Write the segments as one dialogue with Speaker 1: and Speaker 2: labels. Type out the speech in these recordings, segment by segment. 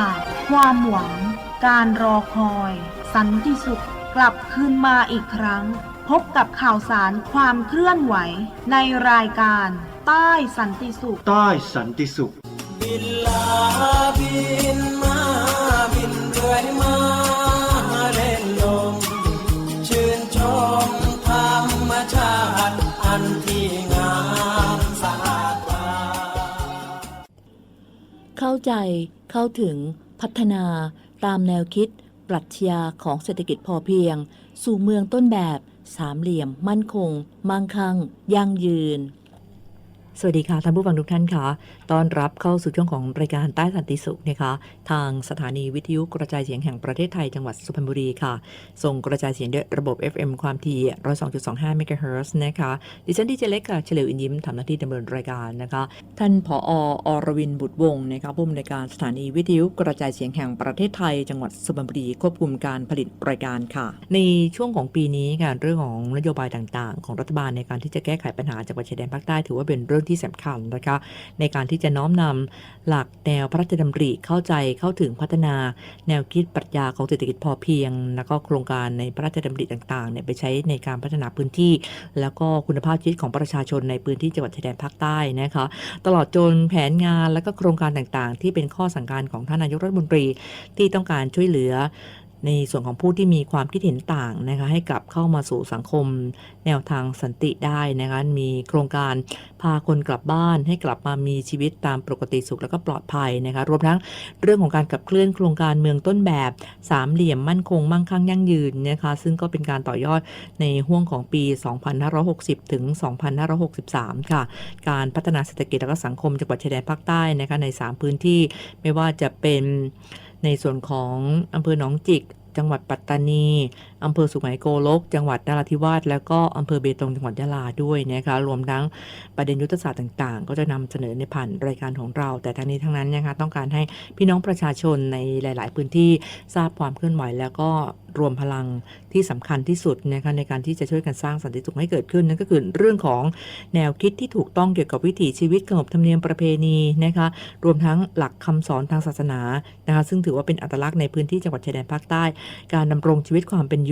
Speaker 1: าสความหวัง การรอคอย สันติสุขกลับคืนมาอีกครั้ง พบกับข่าวสารความเคลื่อนไหว ในรายการ ใต้สันติสุข
Speaker 2: ใต้สันติสุข
Speaker 3: บินลาบินมาบินเรื่อยมาเล่นลมชื่นชม
Speaker 4: เข้าใจเข้าถึงพัฒนาตามแนวคิด ปรัชญาของเศรษฐกิจพอเพียง สู่เมืองต้นแบบ สามเหลี่ยม มั่นคง มั่งคั่ง ยั่งยืน สวัสดีค่ะท่านผู้ฟังทุกท่านค่ะ ต้อนรับเข้าสู่ช่วงของรายการใต้สันติสุขนะคะ ทางสถานีวิทยุกระจายเสียงแห่งประเทศไทยจังหวัดสุพรรณบุรีค่ะ ส่งกระจายเสียงด้วยระบบ FM ความถี่102.25เมกะเฮิรตซ์นะคะ ดิฉันดีเจเล็กค่ะ เฉลียวอินยิ้มทำหน้าที่ดำเนินรายการนะคะ ท่านผออรวินบุตรวงศ์นะคะผู้อำนวยการสถานีวิทยุกระจายเสียงแห่งประเทศไทย จังหวัดสุพรรณบุรีควบคุมการผลิตรายการค่ะ ในช่วงของปีนี้ค่ะเรื่องของนโยบายต่างๆ ของรัฐบาลในการที่จะแก้ไขปัญหาจังหวัดชายแดนภาคใต้ถือว่าเป็นเรื่องที่สำคัญนะคะ ในการที่จะน้อมนำหลักแนวพระราชดำริเข้าใจเข้าถึงพัฒนาแนวคิดปรัชญาของเศรษฐกิจพอเพียง แล้วก็โครงการในพระราชดำริต่างๆเนี่ยไปใช้ในการพัฒนาพื้นที่ แล้วก็คุณภาพชีวิตของประชาชนในพื้นที่จังหวัดชายแดนภาคใต้นะคะ ตลอดจนแผนงานและก็โครงการต่างๆ ที่เป็นข้อสั่งการของท่านนายกรัฐมนตรีที่ต้องการช่วยเหลือ ในส่วนของผู้ที่มีความคิดเห็นต่างนะคะให้กลับเข้ามาสู่สังคม แนวทางสันติได้นะคะมีโครงการพาคนกลับบ้านให้กลับมามีชีวิตตามปกติสุขแล้วก็ปลอดภัยนะคะรวมทั้งเรื่องของการขับเคลื่อนโครงการเมืองต้นแบบสามเหลี่ยมมั่นคงมั่งคั่งยั่งยืนนะคะซึ่งก็เป็นการต่อยอดในห่วงของปี 2560 ถึง 2563 ค่ะ การพัฒนาเศรษฐกิจและก็สังคมจังหวัดชายแดนภาคใต้นะคะใน 3 พื้นที่ไม่ว่าจะเป็น ในส่วนของอำเภอหนองจิก จังหวัดปัตตานี อำเภอสุไหงโกลก จังหวัดนราธิวาสแล้วก็อำเภอเบตงจังหวัดยะลาด้วยนะคะรวมทั้งประเด็นยุทธศาสตร์ต่าง ๆ ก็จะนำเสนอในผ่านรายการของเรา แต่ทั้งนี้ทั้งนั้นนะคะต้องการให้พี่น้องประชาชนในหลาย ๆ พื้นที่ทราบความเคลื่อนไหวแล้วก็รวมพลังที่สำคัญที่สุดนะคะในการที่จะช่วยกันสร้างสันติสุขให้เกิดขึ้นนั่นก็คือเรื่องของแนวคิดที่ถูกต้องเกี่ยวกับวิถีชีวิตขนบธรรมเนียมประเพณีนะคะรวมทั้งหลักคำสอนทางศาสนานะคะซึ่งถือว่าเป็นอัตลักษณ์ในพื้นที่จังหวัดชายแดนภาคใต้ การดำรงชีวิตความเป็นอยู่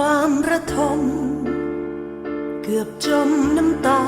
Speaker 3: ความระทม เกือบจมน้ำตา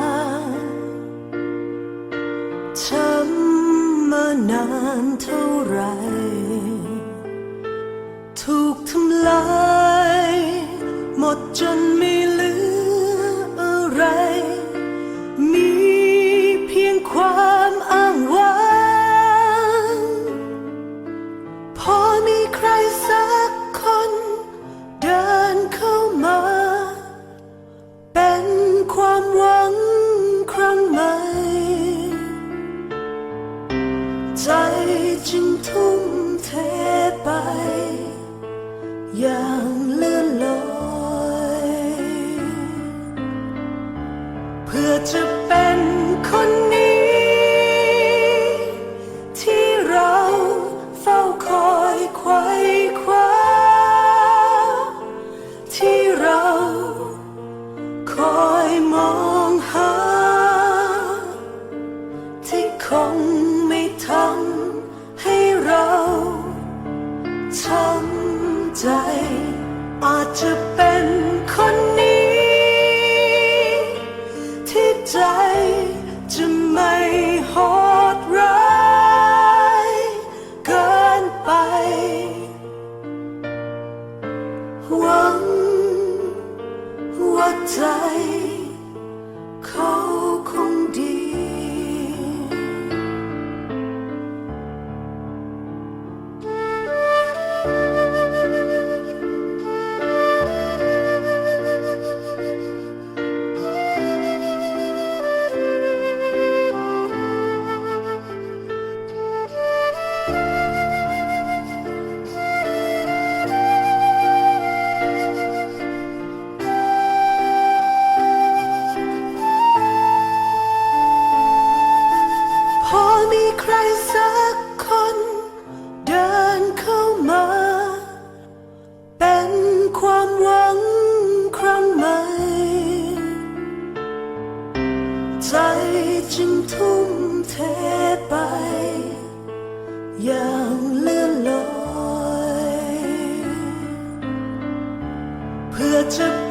Speaker 3: ที่ ใครสักคน เดินเข้ามา เป็นความหวังครั้งใหม่ ใจจึงทุ่มเทไป อย่างเลื่อนลอย เพื่อจะ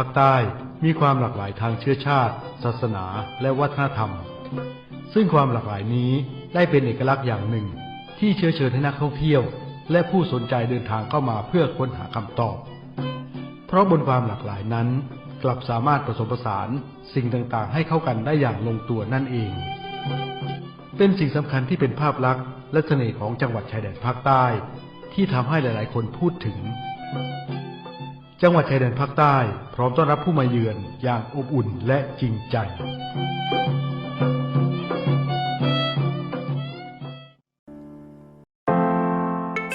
Speaker 3: าย
Speaker 5: แดนภาคใต้มีความหลากหลายทางเชื้อชาติ ศาสนา และวัฒนธรรม ซึ่งความหลากหลายนี้ได้เป็นเอกลักษณ์อย่างหนึ่ง ที่เชื้อเชิญให้นักท่องเที่ยว และผู้สนใจเดินทางเข้ามาเพื่อค้นหาคำตอบ เพราะบนความหลากหลายนั้น กลับสามารถผสมผสานสิ่งต่างๆ ให้เข้ากันได้อย่างลงตัวนั่นเอง เป็นสิ่งสำคัญที่เป็นภาพลักษณ์และเสน่ห์ของจังหวัดชายแดนภาคใต้ ที่ทำให้หลายๆ คนพูดถึง จังหวัดชายแดนภาคใต้ พร้อมต้อนรับผู้มาเยือนอย่างอบอุ่นและจริงใจ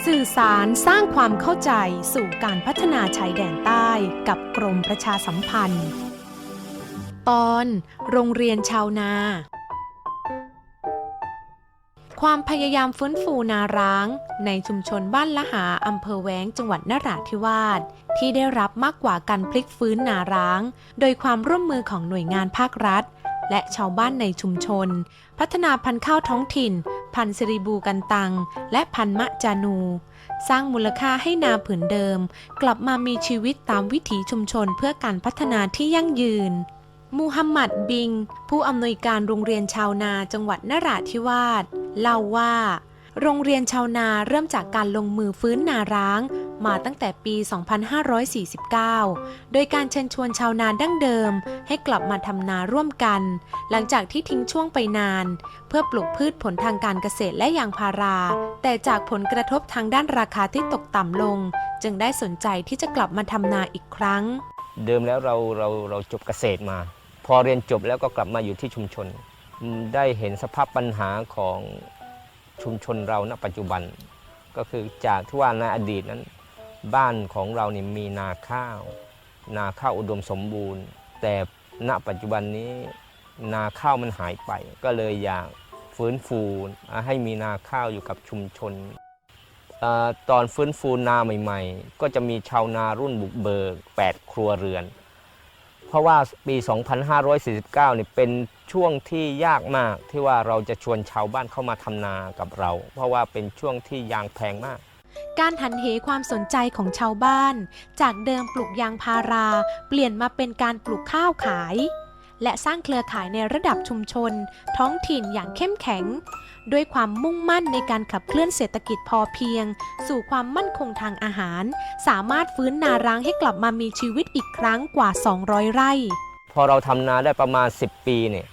Speaker 6: สื่อสารสร้างความเข้าใจสู่การพัฒนาชายแดนใต้กับกรมประชาสัมพันธ์ ตอนโรงเรียนชาวนา ความพยายามฟื้นฟูนาร้าง ในชุมชนบ้านละหาอำเภอแว้งจังหวัดนราธิวาสที่ได้รับมากกว่าการพลิกฟื้นนาร้าง โดยความร่วมมือของหน่วยงานภาครัฐ และชาวบ้านในชุมชน พัฒนาพันธุ์ข้าวท้องถิ่น พันธุ์สิริบูกันตัง และพันธุ์มะจานู สร้างมูลค่าให้นาผืนเดิม กลับมามีชีวิตตามวิถีชุมชนเพื่อการพัฒนาที่ยั่งยืน มูฮัมหมัดบิง ผู้อำนวยการโรงเรียนชาวนาจังหวัดนราธิวาสเล่าว่า โรงเรียนชาวนาเริ่มจากการลงมือฟื้นนาร้าง มาตั้งแต่ปี 2549 โดยการเชิญชวนชาวนาดั้งเดิม ให้กลับมาทำนาร่วมกัน หลังจากที่ทิ้งช่วงไปนาน เพื่อปลูกพืชผลทางการเกษตรและยางพารา แต่จากผลกระทบทางด้านราคาที่ตกต่ำลง จึงได้สนใจที่จะกลับมาทำนาอีกครั้ง
Speaker 7: เดิมแล้วเราเราเราจบเกษตรมา พอเรียนจบแล้วก็กลับมาอยู่ที่ชุมชน ได้เห็นสภาพปัญหาของชุมชนเราณปัจจุบัน ก็คือจากที่ว่าในอดีตนั้น บ้านของเราเนี่ยมีนาข้าว นาข้าวอุดมสมบูรณ์ แต่ณปัจจุบันนี้นาข้าวมันหายไป ก็เลยอยากฟื้นฟูให้มีนาข้าวอยู่กับชุมชนอตอนฟื้นฟูนาใหม่ ๆ ก็จะมีชาวนารุ่นบุกเบิก 8 ครัวเรือน เพราะว่าปี 2549เนี่ยเป็นช่วงที่ยากมากที่ว่าเราจะชวนชาวบ้านเข้ามาทำนากับเรา เพราะว่าเป็นช่วงที่ยางแพงมาก
Speaker 6: การหันเหความสนใจของชาวบ้าน จากเดิมปลูกยางพารา เปลี่ยนมาเป็นการปลูกข้าวขาย และสร้างเครือข่ายในระดับชุมชน ท้องถิ่นอย่างเข้มแข็ง ด้วยความมุ่งมั่นในการขับเคลื่อนเศรษฐกิจพอเพียง สู่ความมั่นคงทางอาหาร สามารถฟื้นนาร้างให้กลับมามีชีวิตอีกครั้งกว่า 200 ไร่
Speaker 7: พอเราทำนาได้ประมาณ 10 ปีเนี่ย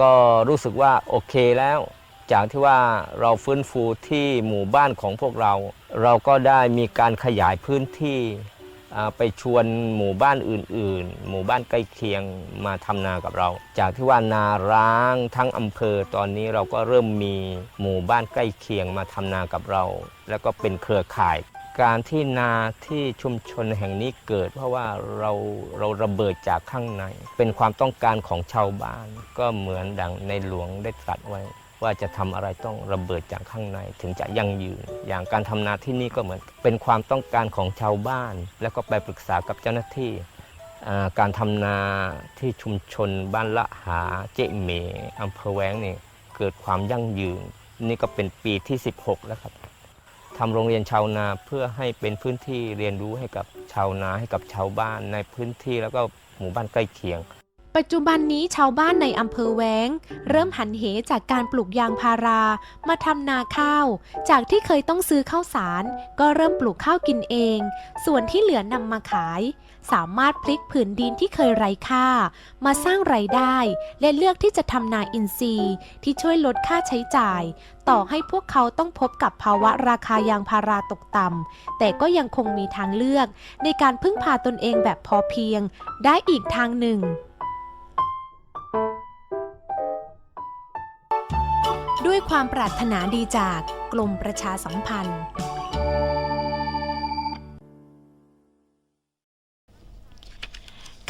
Speaker 7: ก็รู้สึกว่าโอเคแล้ว จากที่ว่าเราฟื้นฟูที่หมู่บ้านของพวกเรา เราก็ได้มีการขยายพื้นที่ ไปชวนหมู่บ้านอื่น ๆ หมู่บ้านใกล้เคียงมาทำนากับเรา จากที่ว่านาร้างทั้งอำเภอตอนนี้เราก็เริ่มมีหมู่บ้านใกล้เคียงมาทำนากับเรา แล้วก็เป็นเครือข่าย การที่นาที่ชุมชนแห่งนี้เกิด เพราะว่าเราเราระเบิดจากข้างใน เป็นความต้องการของชาวบ้าน ก็เหมือนดังในหลวงได้ตรัสไว้ ว่าจะทำอะไรต้องระเบิดจากข้างในถึงจะยั่งยืน อย่างการทำนาที่นี่ก็เหมือนเป็นความต้องการของชาวบ้าน แล้วก็ไปปรึกษากับเจ้าหน้าที่การทำนาที่ชุมชนบ้านละหาเจ๊เมอำเภอแวงนี่เกิดความยั่งยืน นี่ก็เป็นปีที่ 16 แล้วครับทำโรงเรียนชาวนาเพื่อให้เป็นพื้นที่เรียนรู้ให้กับชาวนาให้กับชาวบ้านในพื้นที่แล้วก็หมู่บ้านใกล้เคียง
Speaker 6: ปัจจุบันนี้ชาวบ้านในอำเภอแวงเริ่มหันเหจากการปลูกยางพารา มาทำนาข้าว จากที่เคยต้องซื้อข้าวสาร ก็เริ่มปลูกข้าวกินเอง ส่วนที่เหลือนำมาขาย สามารถพลิกผืนดินที่เคยไร้ค่า มาสร้างไรายได้ และเลือกที่จะทำนาอินทรีย์ ที่ช่วยลดค่าใช้จ่าย ต่อให้พวกเขาต้องพบกับภาวะราคายางพาราตกต่ำแต่ก็ยังคงมีทางเลือก ในการพึ่งพาตนเองแบบพอเพียง ได้อีกทางหนึ่ง ด้วยความปรารถนาดีจากกรมประชาสัมพันธ์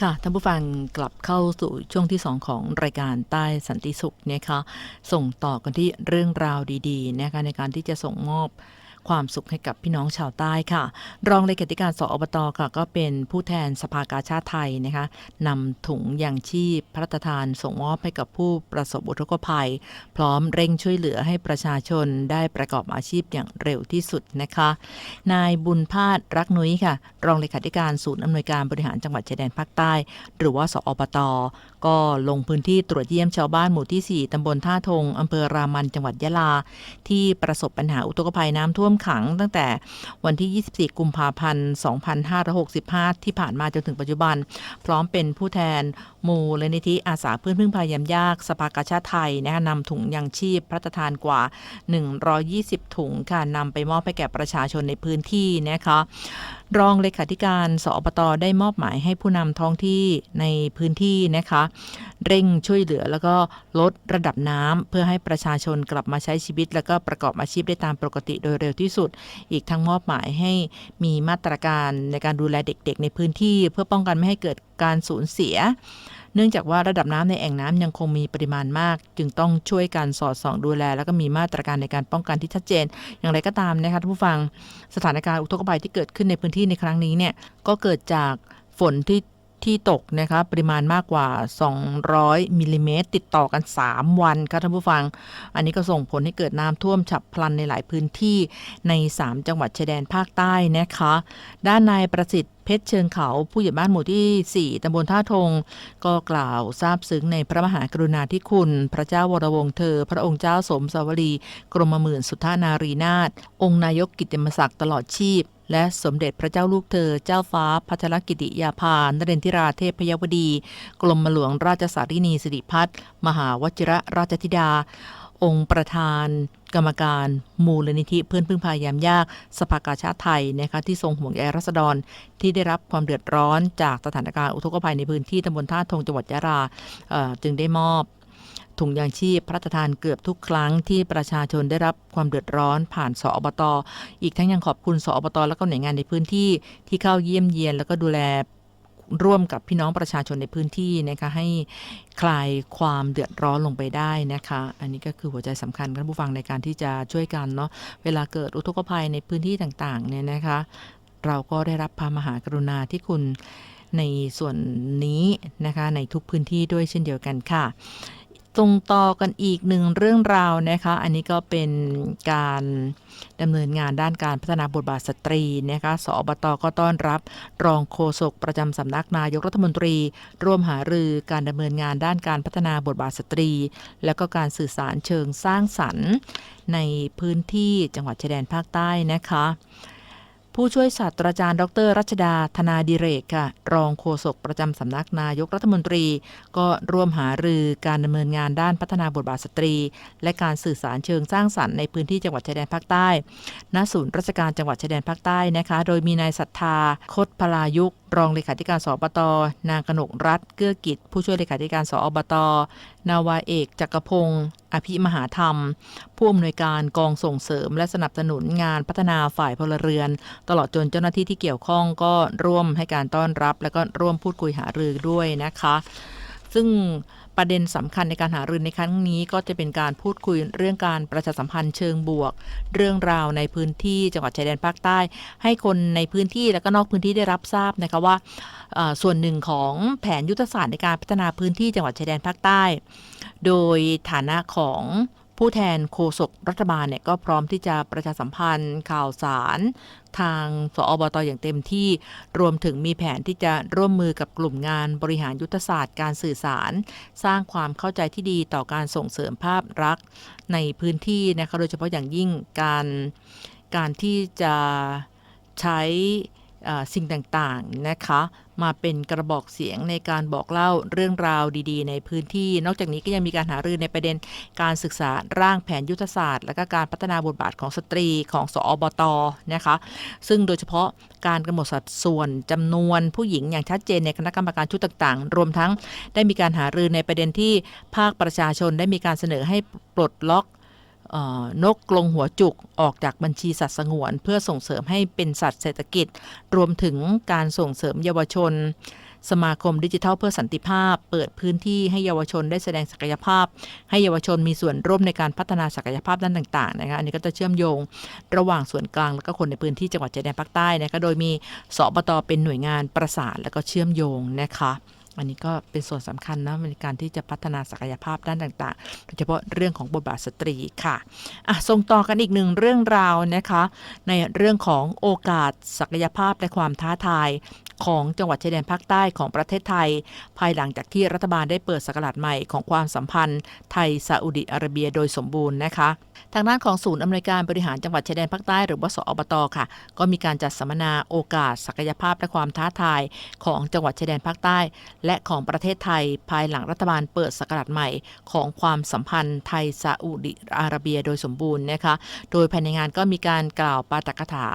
Speaker 8: ค่ะท่านผู้ฟังกลับเข้าสู่ช่วงที่ 2 ของรายการใต้สันติสุขนะคะส่งต่อกันที่เรื่องราวดีๆนะคะในการที่จะส่งมอบ ความสุขให้กับพี่น้องชาวใต้ค่ะ รองเลขาธิการสอบตค่ะ ก็เป็นผู้แทนสภากาชาติไทยนะคะนำถุงยางชีพพระราชทานส่งมอบให้กับผู้ประสบอุทกภัย พร้อมเร่งช่วยเหลือให้ประชาชนได้ประกอบอาชีพอย่างเร็วที่สุดนะคะ นายบุญพาดรักนุ้ยค่ะ รองเลขาธิการศูนย์อำนวยการบริหารจังหวัดชายแดนภาคใต้ หรือว่าสอปต ก็ลงพื้นที่ตรวจเยี่ยมชาวบ้านหมู่ที่ 4 ตำบลท่าทง อำเภอรามัน จังหวัดยะลา ที่ประสบปัญหาอุทกภัยน้ำท่วมขัง ตั้งแต่วันที่ 24 กุมภาพันธ์ 2565 ที่ผ่านมาจนถึงปัจจุบัน พร้อมเป็นผู้แทนมูลนิธิอาสาเพื่อนพึ่งพายามยาก สภากาชาติไทยนะคะนำถุงยางชีพพระราชทานกว่า 120 ถุงค่ะนำไปมอบให้แก่ประชาชนในพื้นที่นะคะ รองเลขาธิการสอบตได้มอบหมายให้ผู้นำท้องที่ในพื้นที่นะคะ เร่งช่วยเหลือแล้วก็ลดระดับน้ำเพื่อให้ประชาชนกลับมาใช้ชีวิต แล้วก็ประกอบอาชีพได้ตามปกติโดยเร็วที่สุด อีกทั้งมอบหมายให้มีมาตรการในการดูแลเด็กๆ ในพื้นที่ เพื่อป้องกันไม่ให้เกิดการสูญเสีย เนื่องจากว่าระดับน้ำในแอ่งน้ำยังคงมีปริมาณมาก จึงต้องช่วยกันสอดส่องดูแล แล้วก็มีมาตรการในการป้องกันที่ชัดเจน อย่างไรก็ตามนะคะท่านผู้ฟังสถานการณ์อุทกภัยที่เกิดขึ้นในพื้นที่ในครั้งนี้เนี่ยก็เกิดจากฝนที่ ที่ตกนะคะปริมาณมากกว่า 200มิลลิเมตรติดต่อกัน 3 วันค่ะท่านผู้ฟัง อันนี้ก็ส่งผลให้เกิดน้ำท่วมฉับพลันในหลายพื้นที่ใน 3 จังหวัดชายแดนภาคใต้นะคะ ด้านนายประสิทธิ์เพชรเชิงเขาผู้ใหญ่บ้านหมู่ที่ 4ตำบลท่าทง ก็กล่าวซาบซึ้งในพระมหากรุณาธิคุณ พระเจ้าวรวงศ์เธอ พระองค์เจ้าสมสวรี กรมหมื่นสุทธานารีนาถองค์นายกกิติมศักดิ์ตลอดชีพ และสมเด็จพระเจ้าลูกเธอเจ้าฟ้าพัชรกิติยาภานเรนทิราเทพพยวดี กรมหลวงราชสารินีสิริพัฒน์มหาวชิระราชธิดา องค์ประธาน กรรมการ มูลนิธิเพื่อนพึ่งพายามยาก สภากาชาติไทยนะคะที่ทรงห่วงใยรัษฎรที่ได้รับความเดือดร้อนจากสถานการณ์อุทกภัยในพื้นที่ตำบลท่าทงจังหวัดยะลาจึงได้มอบ ถุงยางชีพพระราชทานเกือบทุกครั้งที่ประชาชนได้รับความเดือดร้อนผ่านสอบตออีกทั้งยังขอบคุณสอบตอและก็หน่วยงานในพื้นที่ที่เข้าเยี่ยมเยียน แล้วก็ดูแลร่วมกับพี่น้องประชาชนในพื้นที่นะคะให้คลายความเดือดร้อนลงไปได้นะคะ อันนี้ก็คือหัวใจสำคัญท่านผู้ฟังในการที่จะช่วยกันเนาะเวลาเกิดอุทกภัยในพื้นที่ต่างๆเนี่ยนะคะ เราก็ได้รับพระมหากรุณาที่คุณในส่วนนี้นะคะในทุกพื้นที่ด้วยเช่นเดียวกันค่ะ ตรงต่อกันอีกหนึ่งเรื่องราวนะคะ อันนี้ก็เป็นการดำเนินงานด้านการพัฒนาบทบาทสตรีนะคะสอบตก็ต้อนรับ รองโฆษกประจำสำนักนายกรัฐมนตรี ร่วมหารือการดำเนินงานด้านการพัฒนาบทบาทสตรี และก็การสื่อสารเชิงสร้างสรรค์ ในพื้นที่จังหวัดชายแดนภาคใต้นะคะ ผู้ช่วยศาสตราจารย์ ดร รัชดาธนาดิเรกค่ะ รองโฆษกประจำสำนักนายกรัฐมนตรี ก็ร่วมหารือการดำเนินงานด้านพัฒนาบทบาทสตรี และการสื่อสารเชิงสร้างสรรค์ในพื้นที่จังหวัดชายแดนภาคใต้ ณ ศูนย์ราชการจังหวัดชายแดนภาคใต้นะคะ โดยมีนายศรัทธาคดพลายุก รองเลขาธิการสอบต นางกนกรัฐเกื้อกิจ ผู้ช่วยเลขาธิการสอบต นาวาเอกจักรพงศ์อภิมหาธรรม ผู้อำนวยการกองส่งเสริม และสนับสนุนงานพัฒนาฝ่ายพลเรือน ตลอดจนเจ้าหน้าที่ที่เกี่ยวข้องก็ร่วมให้การต้อนรับ และก็ร่วมพูดคุยหารือด้วยนะคะ ซึ่ง ประเด็นสำคัญในการหารือในครั้งนี้ก็จะเป็นการพูดคุยเรื่องการประชาสัมพันธ์เชิงบวก เรื่องราวในพื้นที่จังหวัดชายแดนภาคใต้ ให้คนในพื้นที่และก็นอกพื้นที่ได้รับทราบนะคะว่าส่วนหนึ่งของแผนยุทธศาสตร์ในการพัฒนาพื้นที่จังหวัดชายแดนภาคใต้ โดยฐานะของ ผู้แทนโฆษกรัฐบาลเนี่ยก็พร้อมที่จะประชาสัมพันธ์ข่าวสาร ทางสอบตอย่างเต็มที่รวมถึงมีแผนที่จะร่วมมือกับกลุ่มงานบริหารยุทธศาสตร์การสื่อสาร สร้างความเข้าใจที่ดีต่อการส่งเสริมภาพลักษณ์ในพื้นที่นะคะโดยเฉพาะอย่างยิ่งการการที่จะใช้ สิ่งต่างๆนะคะ มาเป็นกระบอกเสียงในการบอกเล่าเรื่องราวดีๆ ในพื้นที่ นอกจากนี้ก็ยังมีการหารือในประเด็นการศึกษาร่างแผนยุทธศาสตร์ และก็การพัฒนาบทบาทของสตรีของสอบตนะคะ ซึ่งโดยเฉพาะการกำหนดสัดส่วนจำนวนผู้หญิงอย่างชัดเจนในคณะกรรมการชุดต่างๆ รวมทั้งได้มีการหารือในประเด็นที่ภาคประชาชนได้มีการเสนอให้ปลดล็อก นกกรงหัวจุกออกจากบัญชีสัตว์สงวน เพื่อส่งเสริมให้เป็นสัตว์เศรษฐกิจ รวมถึงการส่งเสริมเยาวชน สมาคมดิจิทัลเพื่อสันติภาพ เปิดพื้นที่ให้เยาวชนได้แสดงศักยภาพ ให้เยาวชนมีส่วนร่วมในการพัฒนาศักยภาพด้านต่าง ๆ นะคะอันนี้ก็จะเชื่อมโยงระหว่างส่วนกลางและก็คนในพื้นที่จังหวัดชายแดนภาคใต้นะคะโดยมีสบตเป็นหน่วยงานประสานและก็เชื่อมโยงนะคะ อันนี้ก็เป็นส่วนสำคัญนะในการที่จะพัฒนาศักยภาพด้านต่างๆ โดยเฉพาะเรื่องของบทบาทสตรีค่ะอะส่งต่อกันอีกหนึ่งเรื่องราวนะคะ ในเรื่องของโอกาสศักยภาพและความท้าทาย ของจังหวัดชายแดนภาคใต้ของประเทศไทย ภายหลังจากที่รัฐบาลได้เปิดสกราชใหม่ของความสัมพันธ์ไทยซาอุดิอาระเบียโดยสมบูรณ์นะคะทางด้านของศูนย์อำนวยการบริหารจังหวัดชายแดนภาคใต้หรือว่าสอบตค่ะ ก็มีการจัดสัมมนาโอกาส ศักยภาพและความท้าทายของจังหวัดชายแดนภาคใต้ และของประเทศไทย ภายหลังรัฐบาลเปิดสกราชใหม่ ของความสัมพันธ์ไทยซาอุดิอาระเบียโดยสมบูรณ์นะคะโดยภายในงานก็มีการกล่าวปาฐกถา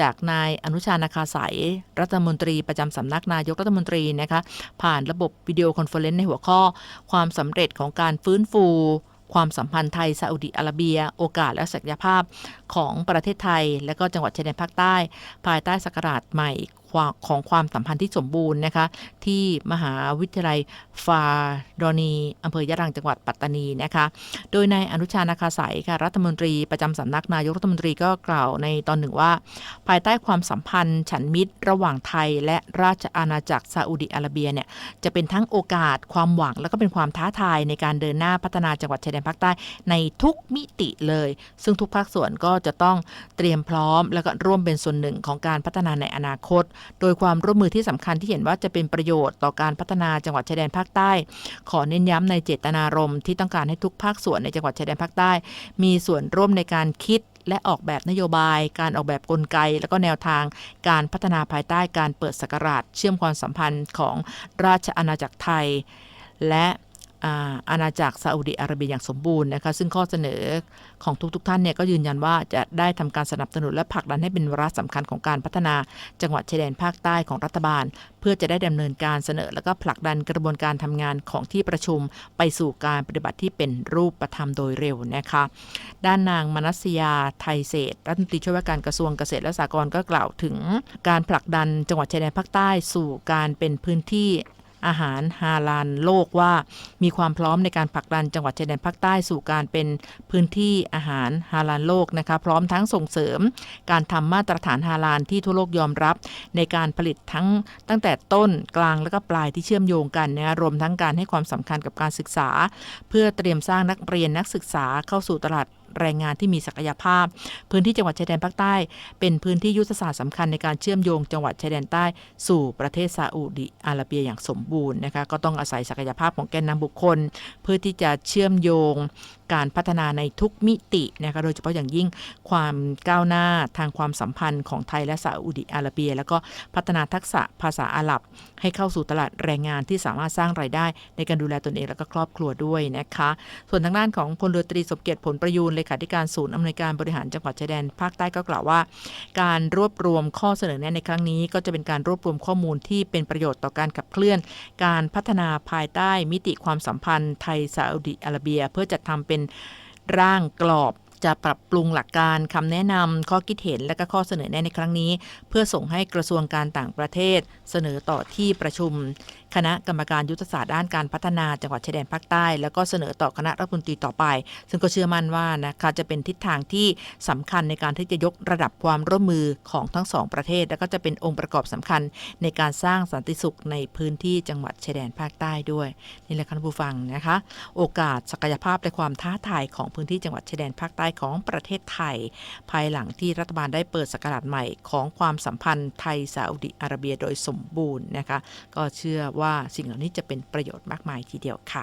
Speaker 8: จากนายอนุชานาคาสายรัฐมนตรีประจำสำนักนายกรัฐมนตรีนะคะผ่านระบบวิดีโอคอนเฟอเรนซ์ในหัวข้อ ความสำเร็จของการฟื้นฟูความสัมพันธ์ไทยซาอุดิอาระเบีย โอกาสและศักยภาพของประเทศไทย และก็จังหวัดชายแดนภาคใต้ ภายใต้สกราชใหม่ ของความสัมพันธ์ที่สมบูรณ์นะคะที่มหาวิทยาลัยฟาดอนีอำเภอยะรังจังหวัดปัตตานีนะคะโดยนายอนุชานาคาสายค่ะรัฐมนตรีประจำสำนักนายกรัฐมนตรีก็กล่าวในตอนหนึ่งว่า ภายใต้ความสัมพันธ์ฉันมิตรระหว่างไทย และราชอาณาจักรซาอุดิอาระเบียเนี่ยจะเป็นทั้งโอกาสความหวังแล้วก็เป็นความท้าทายในการเดินหน้าพัฒนาจังหวัดชายแดนภาคใต้ในทุกมิติเลย ซึ่งทุกภาคส่วนก็จะต้องเตรียมพร้อม แล้วก็ร่วมเป็นส่วนหนึ่งของการพัฒนาในอนาคตโดยความร่วมมือที่สำคัญที่เห็นว่าจะเป็นประโยชน์ต่อการพัฒนาจังหวัดชายแดนภาคใต้ ขอเน้นย้ำในเจตนารมณ์ที่ต้องการให้ทุกภาคส่วนในจังหวัดชายแดนภาคใต้ มีส่วนร่วมในการคิดและออกแบบนโยบาย การออกแบบกลไก และก็แนวทางการพัฒนาภายใต้การเปิดสกราชเชื่อมความสัมพันธ์ของราชอาณาจักรไทย และ อาณาจักรซาอุดิอาระเบียอย่างสมบูรณ์นะคะซึ่งข้อเสนอของทุกๆทท่านเนี่ยก็ยืนยันว่าจะได้ทำการสนับสนุนและผลักดันให้เป็นวาระสำคัญของการพัฒนาจังหวัดชายแดนภาคใต้ของรัฐบาล เพื่อจะได้ดำเนินการเสนอ และก็ผลักดันกระบวนการทำงานของที่ประชุม ไปสู่การปฏิบัติที่เป็นรูปธรรมโดยเร็วนะคะด้านนางมนัสยาไทยเศษรัฐมนตรีช่วยว่าการกระทรวงเกษตรและสหกรณ์ก็กล่าวถึง การผลักดันจังหวัดชายแดนภาคใต้สู่การเป็นพื้นที่ อาหารฮาลาลโลกว่า มีความพร้อมในการผลักดันจังหวัดชายแดนภาคใต้สู่การเป็นพื้นที่อาหารฮาลาลโลกนะคะพร้อมทั้งส่งเสริม การทำมาตรฐานฮาลาลที่ทั่วโลกยอมรับ ในการผลิตทั้งตั้งแต่ต้นกลางและก็ปลายที่เชื่อมโยงกันนะรวมทั้งการให้ความสำคัญกับการศึกษา เพื่อเตรียมสร้างนักเรียนนักศึกษาเข้าสู่ตลาด แรงงานที่มีศักยภาพ พื้นที่จังหวัดชายแดนภาคใต้ เป็นพื้นที่ยุทธศาสตร์สำคัญในการเชื่อมโยงจังหวัดชายแดนใต้ สู่ประเทศซาอุดิอาระเบียอย่างสมบูรณ์นะคะก็ต้องอาศัยศักยภาพของแกนนำบุคคล เพื่อที่จะเชื่อมโยงการพัฒนาในทุกมิตินะคะโดยเฉพาะอย่างยิ่งความก้าวหน้าทางความสัมพันธ์ของไทยและซาอุดิอาระเบีย แล้วก็พัฒนาทักษะภาษาอาหรับ ให้เข้าสู่ตลาดแรงงานที่สามารถสร้างรายได้ ในการดูแลตนเองและก็ครอบครัวด้วยนะคะ ส่วนทางด้านของพลเรือตรีสมเกียรติผลประยูนเลขาธิการศูนย์อำนวยการบริหารจังหวัดชายแดนภาคใต้ก็กล่าวว่า การรวบรวมข้อเสนอแนะในครั้งนี้ ก็จะเป็นการรวบรวมข้อมูลที่เป็นประโยชน์ต่อการขับเคลื่อน การพัฒนาภายใต้มิติความสัมพันธ์ไทยซาอุดิอาระเบีย เพื่อจัดทำเป็นร่างกรอบจะปรับปรุงหลักการคำแนะนำข้อคิดเห็นและก็ข้อเสนอแนะในครั้งนี้ เพื่อส่งให้กระทรวงการต่างประเทศ เสนอต่อที่ประชุมคณะกรรมการยุทธศาสตร์ด้านการพัฒนาจังหวัดชายแดนภาคใต้ แล้วก็เสนอต่อคณะรัฐมนตรีต่อไป ซึ่งก็เชื่อมั่นว่านะคะจะเป็นทิศทางที่สำคัญในการที่จะยกระดับความร่วมมือของทั้งสองประเทศ แล้วก็จะเป็นองค์ประกอบสำคัญในการสร้างสันติสุขในพื้นที่จังหวัดชายแดนภาคใต้ด้วยนี่แหละคุณผู้ฟังนะคะ โอกาสศักยภาพและความท้าทายของพื้นที่จังหวัดชายแดนภาคใต้ของประเทศไทย ภายหลังที่รัฐบาลได้เปิดสกราชใหม่ของความสัมพันธ์ไทยซาอุดิอาระเบียโดยสมบูรณ์นะคะก็เชื่อว่าสิ่งเหล่านี้จะเป็นประโยชน์มากมายทีเดียวค่ะ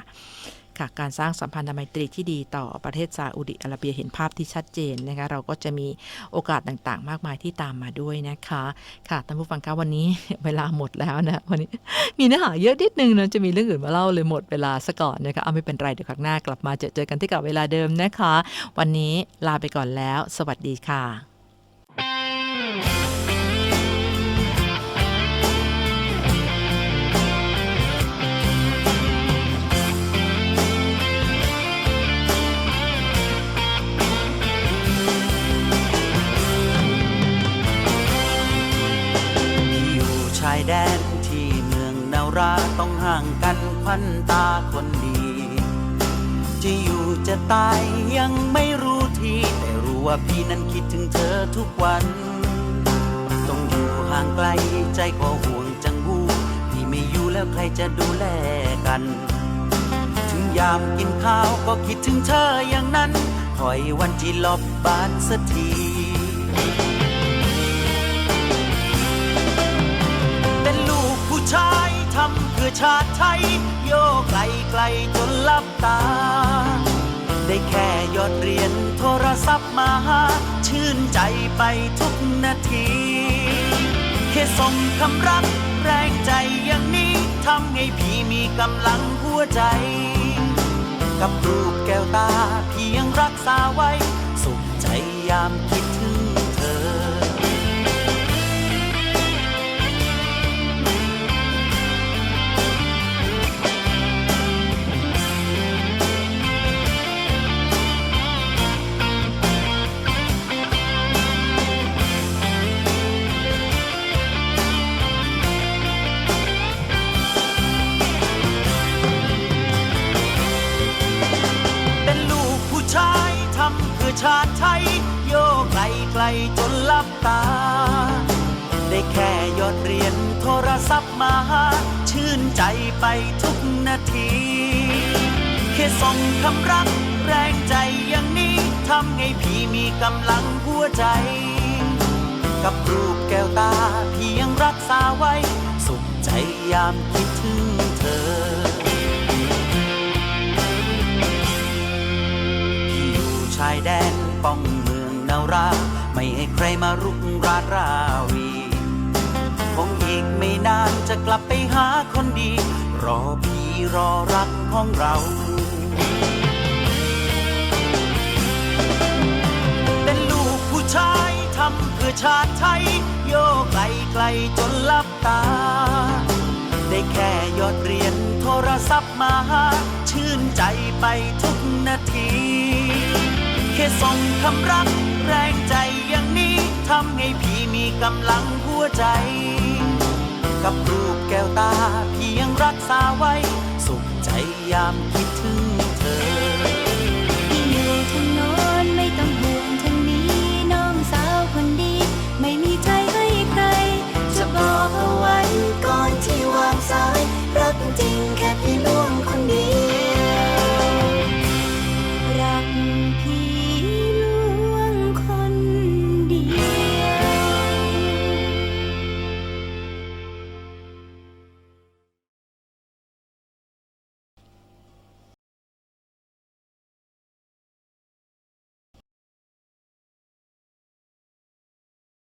Speaker 8: ค่ะการสร้างสัมพันธไมตรีที่ดีต่อประเทศซาอุดิอาระเบียเห็นภาพที่ชัดเจนนะคะเราก็จะมีโอกาสต่างๆ มากมายที่ตามมาด้วยนะคะค่ะท่านผู้ฟังคะวันนี้เวลาหมดแล้วนะวันนี้มีเนื้อหาเยอะนิดนึงนะจะมีเรื่องอื่นมาเล่าเลยหมดเวลาซะก่อนนะคะเอาไม่เป็นไรเดี๋ยวครั้งหน้ากลับมาเจอเจอกันที่กับเวลาเดิมนะคะ วันนี้ลาไปก่อนแล้ว สวัสดีค่ะา
Speaker 9: ยแดนที่เมืองนาราต้องห่างกันควันตาคนดี จะอยู่จะตายยังไม่รู้ทีแต่รู้ว่าพี่นั้นคิดถึงเธอทุกวัน ต้องอยู่ห่างไกลใจก็ห่วงจังหูพี่ไม่อยู่แล้วใครจะดูแลกัน ถึงยามกินข้าวก็คิดถึงเธออย่างนั้นคอยวันที่ลบบ้านสักที ทำเพื่อชาติไทย โยกไกลไกลจนลับตา ได้แค่ยอดเรียนโทรศัพท์มาหาชื่นใจไปทุกนาที แค่ส่งคำรักแรงใจอย่างนี้ทำให้พี่มีกำลังหัวใจ กับรูปแก้วตาพี่ยังรักษาไว้ สุขใจยามคิดือชาติไทย โยกไกลไกลจนลับตา ได้แค่ยอดเรียนโทรศัพท์มาหาชื่นใจไปทุกนาที แค่ส่งคำรักแรงใจอย่างนี้ทำให้พี่มีกำลังหัวใจ กับรูปแก้วตาพี่ยังรักษาไว้ สุขใจยามคิดถึง ชายแดนป้องเมืองนารา ไม่ให้ใครมารุกรานราวี คงอีกไม่นานจะกลับไปหาคนดี รอพี่รอรักของเราเป็นลูกผู้ชายทำเพื่อชาติไทย โยกไกลไกลจนลับตา ได้แค่ยอดเรียนโทรศัพท์มาหาชื่นใจไปทุกนาที แค่ส่งคำรักแรงใจอย่างนี้ทำให้พี่มีกำลังหัวใจ กับรูปแก้วตาพี่ยังรักษาไว้ สุขใจยามคิดถึง